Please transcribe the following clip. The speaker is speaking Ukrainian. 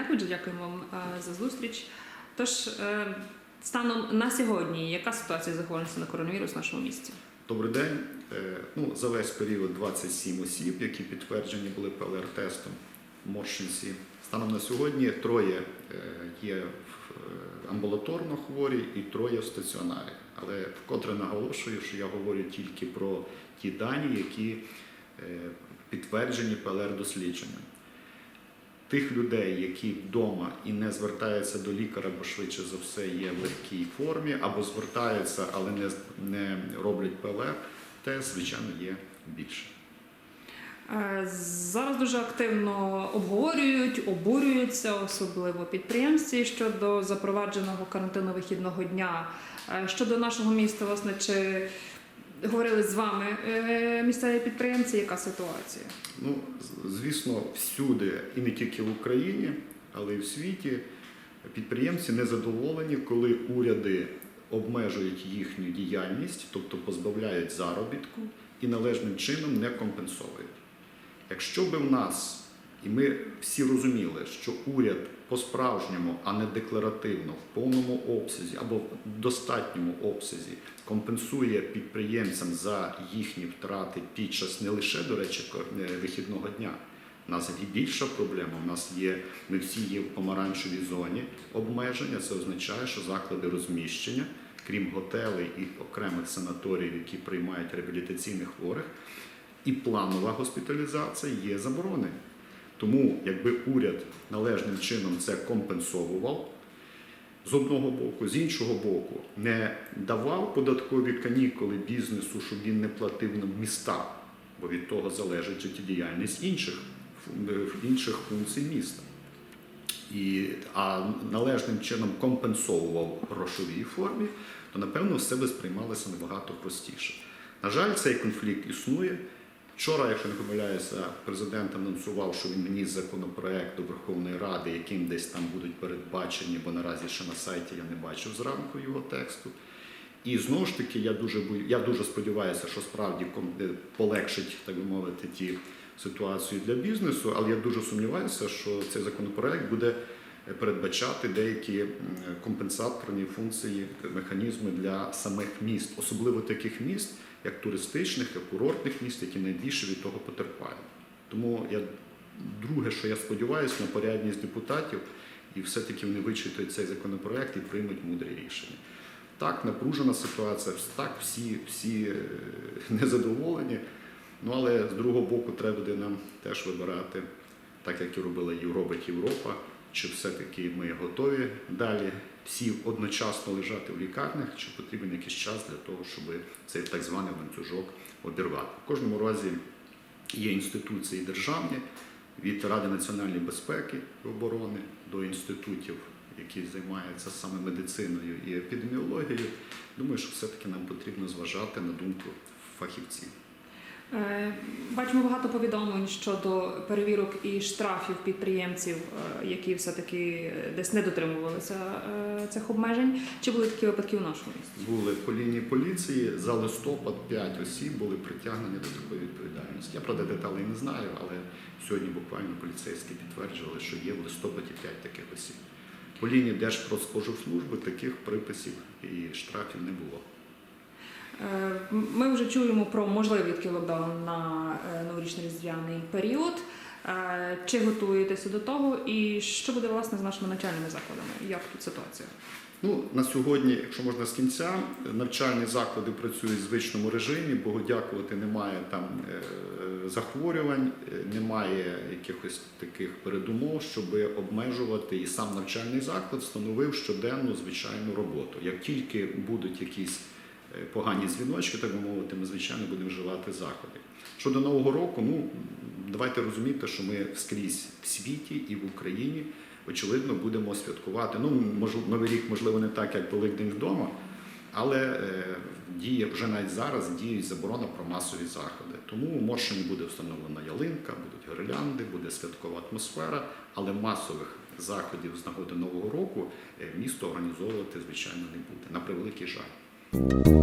Якович. Дякуємо вам е, за зустріч. Тож, е, станом на сьогодні, яка ситуація захворюваності на коронавірус в нашому місті? Добрий день. Е, Ну, за весь період 27 осіб, які підтверджені були ПЛР-тестом в Моршинці. Станом на сьогодні троє є амбулаторно хворі і троє в стаціонарі. Але вкотре наголошую, що я говорю тільки про ті дані, які підтверджені ПЛР-дослідженням. Тих людей, які вдома і не звертаються до лікаря, бо швидше за все є в легкій формі, або звертаються, але не, не роблять ПЛР, тест, звичайно, є більше. Е, Зараз дуже активно обговорюють, обурюються, особливо підприємці щодо запровадженого карантину вихідного дня. Е, Щодо нашого міста, власне, чи говорили з вами е, місцеві підприємці, яка ситуація? Ну, звісно, всюди, і не тільки в Україні, але й в світі, підприємці незадоволені, коли уряди обмежують їхню діяльність, тобто позбавляють заробітку і належним чином не компенсовують. Якщо би в нас, і ми всі розуміли, що уряд по-справжньому, а не декларативно, в повному обсязі або в достатньому обсязі компенсує підприємцям за їхні втрати під час не лише, до речі, е, вихідного дня. У нас і більша проблема. У нас є, ми всі є в помаранчевій зоні обмеження. Це означає, що заклади розміщення, крім готелей і окремих санаторіїв, які приймають реабілітаційних хворих, і планова госпіталізація є заборонені. Тому, якби уряд належним чином це компенсовував, з одного боку, з іншого боку, не давав податкові канікули бізнесу, щоб він не платив на міста, бо від того залежить життєдіяльність інших, інших функцій міста. І, а належним чином компенсовував грошовій формі, то напевно все би сприймалося набагато простіше. На жаль, цей конфлікт існує. Вчора, якщо не помиляюся, президент анонсував, що він вніс законопроект до Верховної Ради, яким десь там будуть передбачені, бо наразі ще на сайті я не бачив зранку його тексту. І знову ж таки, я дуже я дуже сподіваюся, що справді е, полегшить, так би мовити, ті ситуацію для бізнесу, але я дуже сумніваюся, що цей законопроект буде передбачати деякі компенсаторні функції, механізми для самих міст, особливо таких міст, як туристичних, як курортних міст, які найбільше від того потерпають. Тому я друге, що я сподіваюся на порядність депутатів, і все-таки вони вичитують цей законопроект і приймуть мудрі рішення. Так, напружена ситуація, так, всі, всі е, незадоволені. Ну, але з другого боку, треба буде нам теж вибирати, так як і робила робить Європа, чи все-таки ми готові далі всі одночасно лежати в лікарнях, чи потрібен якийсь час для того, щоб цей так званий ланцюжок обірвати. В кожному разі є інституції державні від Ради національної безпеки і оборони до інститутів, які займаються саме медициною і епідеміологією. Думаю, що все-таки нам потрібно зважати на думку фахівців. Е, Бачимо багато повідомлень щодо перевірок і штрафів підприємців, е, які все-таки десь не дотримувалися е, цих обмежень. Чи були такі випадки у нашому місті? Були по лінії поліції за листопад 5 осіб були притягнені до такої відповідальності. Я правда деталей не знаю, але сьогодні буквально поліцейські підтверджували, що є в листопаді 5 таких осіб. По лінії Держпродспоживслужби таких приписів і штрафів не було. Е, Ми вже чуємо про можливий такий локдаун на е, новорічний різдвяний період. Е, Чи готуєтеся до того? І що буде власне з нашими навчальними закладами? Як тут ситуація? Ну, на сьогодні, якщо можна з кінця, навчальні заклади працюють в звичному режимі, Богу дякувати, немає там захворювань, немає якихось таких передумов, щоб обмежувати і сам навчальний заклад встановив щоденну звичайну роботу. Як тільки будуть якісь погані дзвіночки, так би мовити, ми звичайно будемо вживати заходи. Щодо нового року, ну давайте розуміти, що ми скрізь в світі і в Україні очевидно, будемо святкувати. Ну, новий рік, можливо, не так, як Великдень вдома, але е, діє вже навіть зараз діють заборона про масові заходи. Тому у Моршині буде встановлена ялинка, будуть гірлянди, буде святкова атмосфера, але масових заходів з нагоди Нового року е, місто організовувати, звичайно, не буде. На превеликий жаль.